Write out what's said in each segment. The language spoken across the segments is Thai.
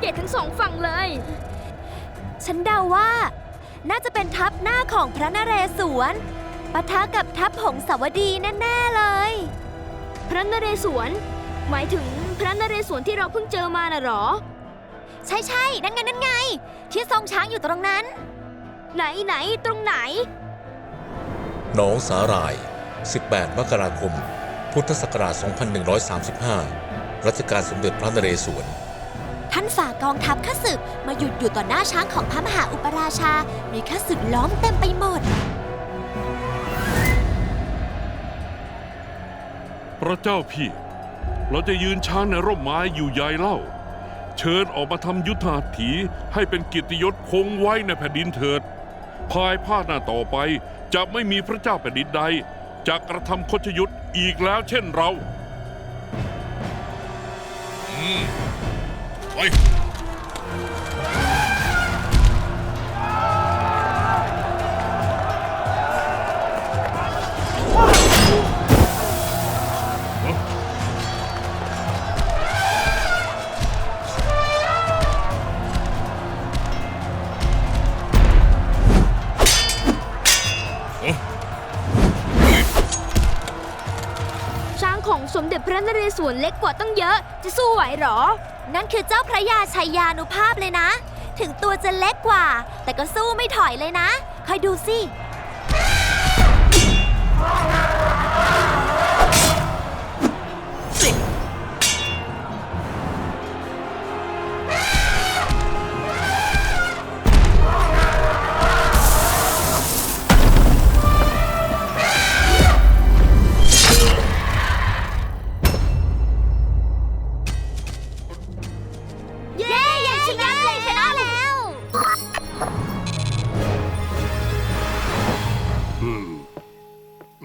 เกองทัพใหญ่ทั้งสองฝั่งเลย ฉันเดาว่า น่าจะเป็นทัพหน้าของพระนเรศวรปะทะกับทัพหงสาวดีแน่ๆเลย พระนเรศวร หมายถึงพระนเรศวรที่เราเพิ่งเจอมาน่ะหรอ ใช่ใช่ๆนั่นไงนั่นไง ที่ทรงช้างอยู่ตรงนั้น ไหนไหนตรงไหน หนองสาหร่าย 18 มกราคม พุทธศักราช 2135 รัชกาลสมเด็จพระนเรศวร ท่านฝ่ากองทัพข้าศึกมาหยุดอยู่ต่อหน้าช้างของพระมหาอุปราชา มีข้าศึกล้อมเต็มไปหมด พระเจ้าพี่ เราจะยืนช้างในร่มไม้อยู่ใหญ่เล่า เชิญออกมาทำยุทธาถีให้เป็นกิตติยศคงไว้ในแผ่นดินเถิด ภายภาคหน้าต่อไปจะไม่มีพระเจ้าแผ่นดินใดจะกระทำคชยุทธ์อีกแล้วเช่นเรา ไปช้างของสมเด็จพระนเรศวรเล็กกว่าตั้งเยอะ จะสู้ไหวเหรอ นั่นคือเจ้าพระยาชัยยานุภาพเลยนะ ถึงตัวจะเล็กกว่า แต่ก็สู้ไม่ถอยเลยนะ คอยดูสิ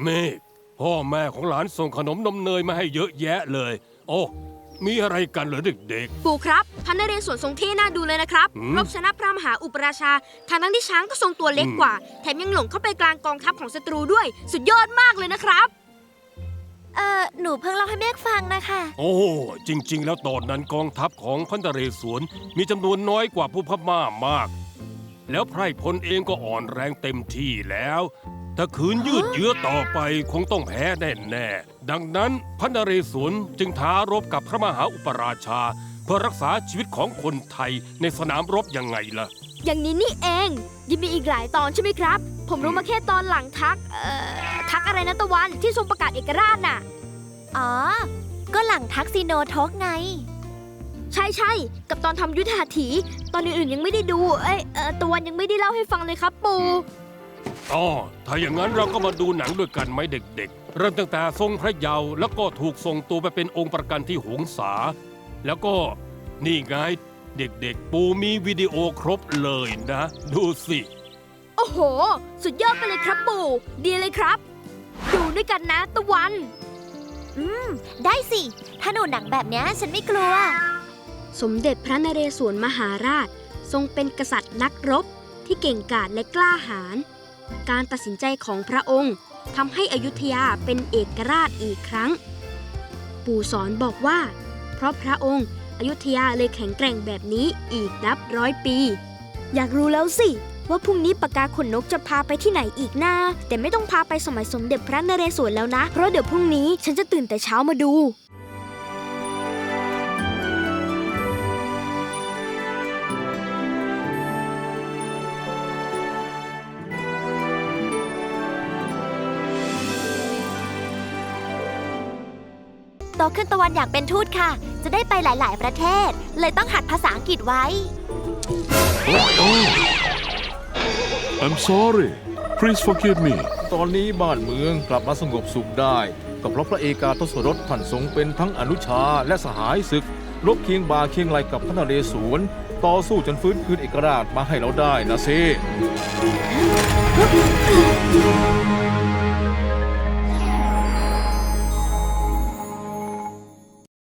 เมฆพ่อแม่ของหลานส่งขนมนมเนยมาให้เยอะแยะเลย โอ้มีอะไรกันเหรอเด็ก ปู่ครับพระนเรศวรทรงเท่น่าดูเลยนะครับหืม รบชนะพระมหาอุปราชาทางทั้งที่ช้างก็ทรงตัวเล็กกว่า แถมยังหลงเข้าไปกลางกองทัพของศัตรูด้วย สุดยอดมากเลยนะครับ เอ่อหนูเพิ่งเล่าให้เมฆฟังนะคะ ๆ โอ้จริง ๆ แล้วตอนนั้นกองทัพของพันตะเรศวรมีจำนวนน้อยกว่าผู้พม่ามาก แล้วไพร่พลเองก็อ่อนแรงเต็มที่แล้ว ถ้าขืนยืดเยื้อต่อไปคงต้องแพ้แน่ๆดังนั้นพันตะเรศวรจึงท้ารบกับพระมหาอุปราชา เพื่อรักษาชีวิตของคนไทยในสนามรบยังไงล่ะ อย่างนี้นี่เอง ยังมีอีกหลายตอนใช่ไหมครับ ผมรู้มาแค่ตอนหลังทัก เอ่อ ทักอะไรนะตะวันที่ทรงประกาศเอกราชน่ะ อ๋อ ก็หลังทักซิโนทกไง ใช่ใช่กับตอนทำยุทธหัตถี ตอนอื่นๆยังไม่ได้ดู เอ้ยเอ่อตะวันยังไม่ได้เล่าให้ฟังเลยครับปู่ อ๋อถ้าอย่างนั้นเราก็มาดูหนังด้วยกันไหมเด็กๆ เริ่มตั้งแต่ทรงพระเยาว์แล้วก็ถูกส่งตัวไปเป็นองค์ประกันที่หงสา แล้วก็นี่ไงเด็กๆ ปูมีวิดีโอครบเลยนะ ดูสิ โอ้โห สุดยอดไปเลยครับปู่ ดีเลยครับ ดูด้วยกันนะตะวัน อืม ได้สิ ถ้าหนูหนังแบบเนี้ยฉันไม่กลัว สมเด็จพระนเรศวรมหาราช ทรงเป็นกษัตริย์นักรบที่เก่งกาจและกล้าหาญ การตัดสินใจของพระองค์ทำให้อยุธยาเป็นเอกราชอีกครั้ง ปู่สอนบอกว่า เพราะพระองค์อยุธยาเลยแข็งแกร่งแบบนี้อีกนับร้อยปี อยากรู้แล้วสิ ว่าพรุ่งนี้ปากกาขนนกจะพาไปที่ไหนอีกนะแต่ไม่ต้องพาไปสมัยสมเด็จพระนเรศวรแล้วนะ เพราะเดี๋ยวพรุ่งนี้ฉันจะตื่นแต่เช้ามาดู ตขึ้นตะวันอยากเป็นทูตค่ะ จะได้ไปหลาย ๆ ประเทศ เลยต้องหัดภาษาอังกฤษไว้ I'm sorry please forgive me ตอนนี้บ้านเมืองกลับมาสงบสุขได้ ก็เพราะพระเอกาทศรถท่านทรงเป็นทั้งอนุชาและสหายศึกรบเคียงบ่าเคียงไหลกับพระนเรศวรต่อสู้จนฟื้นคืนเอกราชมาให้เราได้นะเซ